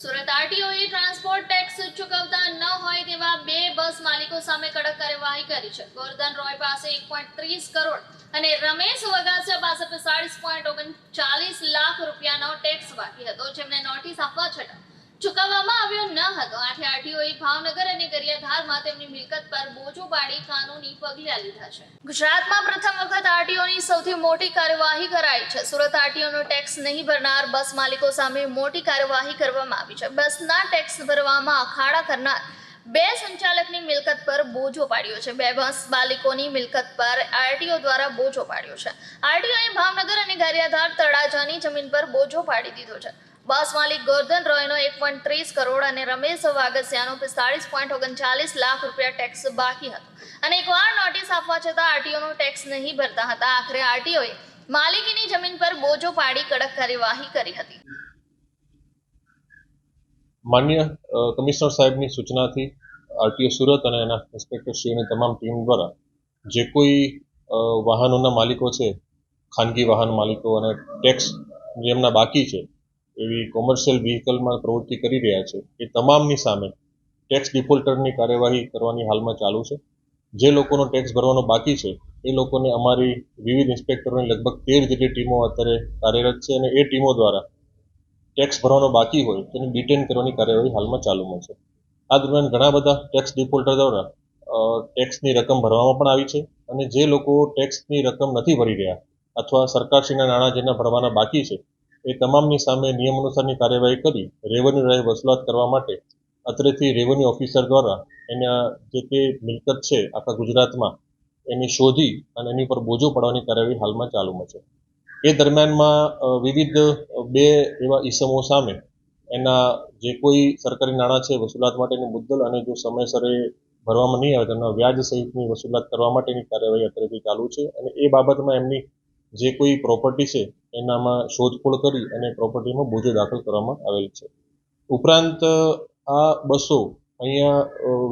સુરત આરટીઓએ transport tax ચૂકવતા ન હોય તેવા બે બસ માલિકો સામે કડક કાર્યવાહી કરી છે. ગોરધન રોય પાસે એક કરોડ અને રમેશ વગાસિયા પાસે પિસ્તાળીસ પોઈન્ટ ઓગણચાલીસ લાખ રૂપિયાનો ટેક્સ બાકી હતો, જેમને નોટિસ આપવા છતાં ચૂકવવામાં આવ્યો ન હતો. આથી આરટીઓએ ભાવનગર અને ગરિયાધારમાં તેમની મિલકત પર બોજો પાડી કાનૂની પગલાં લીધા છે. ગુજરાતમાં પ્રથમ વખત આરટીઓની સૌથી મોટી કાર્યવાહી કરાઈ છે. સુરત આરટીઓનો ટેક્સ નહીં ભરનાર બસ માલિકો સામે મોટી કાર્યવાહી કરવામાં આવી છે. બસના ટેક્સ ભરવામાં અખાડા કરનાર બે સંચાલકની મિલકત પર બોજો પાડ્યો છે. બે બસ માલિકોની મિલકત પર આરટીઓ દ્વારા બોજો પાડ્યો છે. આરટીઓએ ભાવનગર અને ગારિયાધાર તળાજાની જમીન પર બોજો પાડી દીધો છે. બસ માલિક ગોરધન રોયનો એક પોઈન્ટ ત્રીસ કરોડ અને રમેશ વાગસિયાનો પિસ્તાળીસ પોઈન્ટ ઓગણચાલીસ લાખ રૂપિયા ટેક્સ બાકી હતો. અને એકવાર નોટિસ આપવા છતાં આરટીઓનો ટેક્સ નહીં ભરતા હતા. આખરે આરટીઓએ માલિકીની જમીન પર બોજો પાડી કડક કાર્યવાહી કરી હતી. માન્ય કમિશનર સાહેબની સૂચનાથી આરટીઓ સુરત અને એના ઇન્સ્પેક્ટરશ્રીઓની તમામ ટીમ દ્વારા જે કોઈ વાહનોના માલિકો છે, ખાનગી વાહન માલિકો અને ટેક્સ જેમના બાકી છે એવી કોમર્શિયલ વ્હીકલમાં પ્રવૃત્તિ કરી રહ્યા છે, એ તમામની સામે ટેક્સ ડિફોલ્ટરની કાર્યવાહી કરવાની હાલમાં ચાલુ છે. જે લોકોનો ટેક્સ ભરવાનો બાકી છે, એ લોકોને અમારી વિવિધ ઇન્સ્પેક્ટરોની લગભગ તેર જેટલી ટીમો અત્યારે કાર્યરત છે અને એ ટીમો દ્વારા ટેક્સ ભરવાનો બાકી હોય, તેને ડિટેન કરવાની કાર્યવાહી હાલમાં ચાલુમાં છે. આ દરમિયાન ઘણા બધા ટેક્સ ડિફોલ્ટર દ્વારા ટેક્સની રકમ ભરવામાં પણ આવી છે અને જે લોકો ટેક્સની રકમ નથી ભરી રહ્યા અથવા સરકારશ્રીના નાણાં જેના ભરવાના બાકી છે એ તમામની સામે નિયમ અનુસારની કાર્યવાહી કરી રેવન્યુ રાહે વસૂલાત કરવા માટે અત્રેથી રેવન્યુ ઓફિસર દ્વારા એના જે તે મિલકત છે આખા ગુજરાતમાં એની શોધી અને એની પર બોજો પાડવાની કાર્યવાહી હાલમાં ચાલુમાં છે. એ દરમિયાનમાં વિવિધ બે એવા ઈસમો સામે એના જે કોઈ સરકારી નાણાં છે વસૂલાત માટેની મુદ્દલ અને જો સમયસરે ભરવામાં નહીં આવે તેમના વ્યાજ સહિતની વસૂલાત કરવા માટેની કાર્યવાહી અત્યારથી ચાલુ છે અને એ બાબતમાં એમની જે કોઈ પ્રોપર્ટી છે એનામાં શોધખોળ કરી અને પ્રોપર્ટીમાં બોજો દાખલ કરવામાં આવેલ છે. ઉપરાંત, આ બસો અહીંયા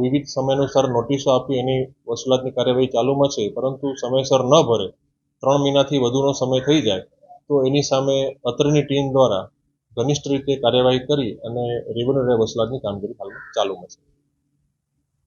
વિવિધ સમયાનુસાર નોટિસો આપી એની વસૂલાતની કાર્યવાહી ચાલુમાં છે, પરંતુ સમયસર ન ભરે. ત્રણ મહિનાથી વધુનો સમય થઈ જાય, તો એની સામે અત્રની ટીમ દ્વારા ઘનિષ્ઠ રીતે કાર્યવાહી કરી અને રેવન્યુ વસૂલાતની કામગીરી ચાલુમાં છે.